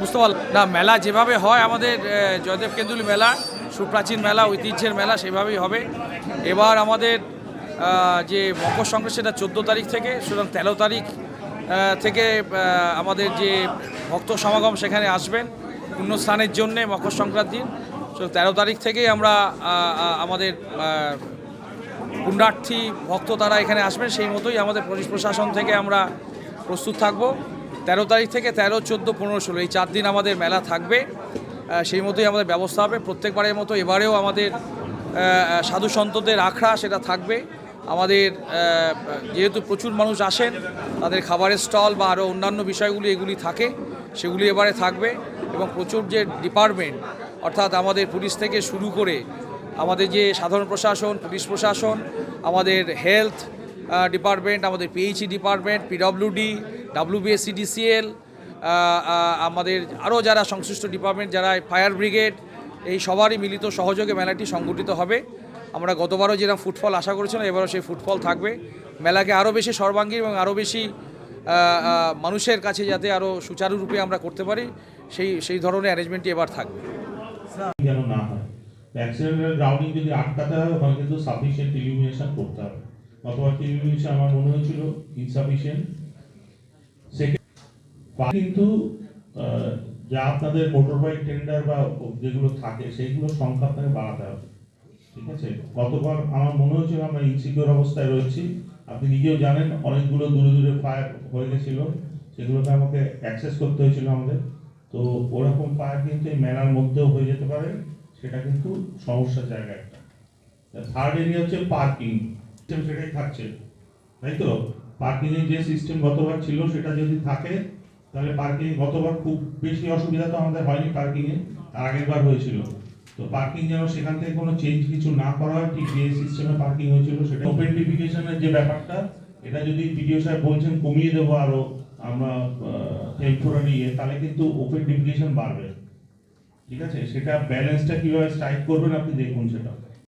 বুঝতে পারলাম। না, মেলা যেভাবে হয় আমাদের জয়দেব কেন্দুলি মেলা, সুপ্রাচীন মেলা, ঐতিহ্যের মেলা, সেভাবেই হবে। এবার আমাদের যে মকর সংক্রান্তি, সেটা চোদ্দ তারিখ থেকে, সুতরাং তেরো তারিখ থেকে আমাদের যে ভক্ত সমাগম সেখানে আসবেন পুণ্যস্থানের জন্যে মকর সংক্রান্তির তো তেরো তারিখ থেকেই আমরা আমাদের পুণ্যার্থী ভক্ত তারা এখানে আসবেন, সেই মতোই আমাদের পুলিশ প্রশাসন থেকে আমরা প্রস্তুত থাকব। তেরো তারিখ থেকে তেরো, চোদ্দ, পনেরো, ষোলো, এই চার দিন আমাদের মেলা থাকবে। সেই মতোই আমাদের ব্যবস্থা হবে। প্রত্যেকবারের মতো এবারেও আমাদের সাধু সন্তদের আখড়া সেটা থাকবে। আমাদের যেহেতু প্রচুর মানুষ আসেন, তাদের খাবারের স্টল বা আরও অন্যান্য বিষয়গুলি এগুলি থাকে, সেগুলি এবারে থাকবে এবং প্রচুর যে ডিপার্টমেন্ট, অর্থাৎ আমাদের পুলিশ থেকে শুরু করে আমাদের যে সাধারণ প্রশাসন, পুলিশ প্রশাসন, আমাদের হেলথ ডিপার্টমেন্ট, আমাদের পিএইচই ডিপার্টমেন্ট, পিডব্লিউডি ডাব্লিউবিএসসিডিসিএল আমাদের আরও যারা সংশ্লিষ্ট ডিপার্টমেন্ট, যারা ফায়ার ব্রিগেড, এই সবারই মিলিত সহযোগে মেলাটি সংগঠিত হবে। আমরা গতবারও যেরকম ফুটফল আশা করেছিলাম, এবারও সেই ফুটফল থাকবে। মেলাকে আরও বেশি সর্বাঙ্গীন এবং আরও বেশি মানুষের কাছে যাতে আরও সুচারুরূপে আমরা করতে পারি, সেই সেই ধরনের অ্যারেঞ্জমেন্টই এবার থাকবে। গ্রাউন্ডিং যদি আটকাতে হয় সাফিসিয়েন্ট ইলুমিনেশন করতে হবে। ইলুমিনেশন আমার মনে হয়েছিল ইনসাফিসিয়েন্ট কিন্তু যা আপনাদের মোটর বাইক টেন্ডার বা যেগুলো থাকে, সেইগুলো সংখ্যা আপনাকে বাড়াতে হবে। ঠিক আছে? গতবার আমার মনে হয়েছিল আমরা ইনসিকিউর অবস্থায় রয়েছি। আপনি নিজেও জানেন, অনেকগুলো দূরে দূরে ফায়ার হয়ে গেছিল। সেগুলোকে আমাকে অ্যাক্সেস করতে হয়েছিল আমাদের। তো ওরকম ফায়ার কিন্তু এই মেলার মধ্যেও হয়ে যেতে পারে। সেটা কিন্তু সমস্যার জায়গা একটা। থার্ড এরিয়া হচ্ছে পার্কিং সেটাই থাকছে। তাই তো? পার্কিং এর যে সিস্টেম গতবার ছিল, সেটা যদি থাকে, তাহলে পার্কিং গতবার খুব বেশি অসুবিধা তো আমাদের হয়নি পার্কিং এ তার আগের বার হয়েছিল। তো পার্কিং যেন সেখান থেকে কোনো চেঞ্জ কিছু না করা হয়, ঠিক যে সিস্টেমে পার্কিং হয়েছিল সেটা ওপেন্টিফিকেশনের যে ব্যাপারটা, এটা যদি ভিডিও সাহেব বলছেন, কমিয়ে দেবো আরও, আমরা টেম্পোরারি ইয়ে তাহলে কিন্তু ওপেন্টিফিকেশন বাড়বে। ঠিক আছে? সেটা ব্যালেন্সটা কীভাবে স্ট্রাইক করবেন, আপনি দেখুন সেটা।